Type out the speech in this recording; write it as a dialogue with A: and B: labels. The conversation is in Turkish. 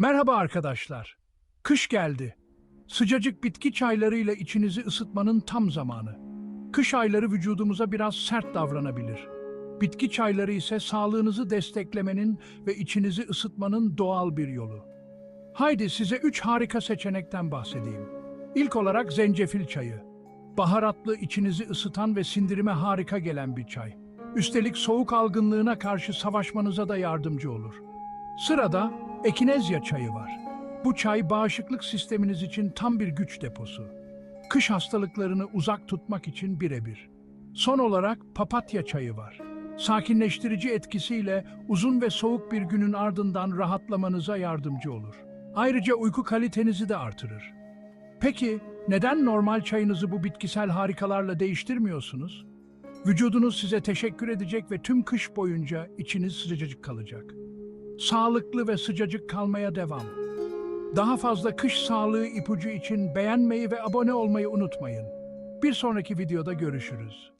A: Merhaba arkadaşlar. Kış geldi. Sıcacık bitki çaylarıyla içinizi ısıtmanın tam zamanı. Kış ayları vücudumuza biraz sert davranabilir. Bitki çayları ise sağlığınızı desteklemenin ve içinizi ısıtmanın doğal bir yolu. Haydi size üç harika seçenekten bahsedeyim. İlk olarak zencefil çayı. Baharatlı, içinizi ısıtan ve sindirime harika gelen bir çay. Üstelik soğuk algınlığına karşı savaşmanıza da yardımcı olur. Sırada ekinezya çayı var. Bu çay bağışıklık sisteminiz için tam bir güç deposu. Kış hastalıklarını uzak tutmak için birebir. Son olarak papatya çayı var. Sakinleştirici etkisiyle uzun ve soğuk bir günün ardından rahatlamanıza yardımcı olur. Ayrıca uyku kalitenizi de artırır. Peki neden normal çayınızı bu bitkisel harikalarla değiştirmiyorsunuz? Vücudunuz size teşekkür edecek ve tüm kış boyunca içiniz sıcacık kalacak. Sağlıklı ve sıcacık kalmaya devam. Daha fazla kış sağlığı ipucu için beğenmeyi ve abone olmayı unutmayın. Bir sonraki videoda görüşürüz.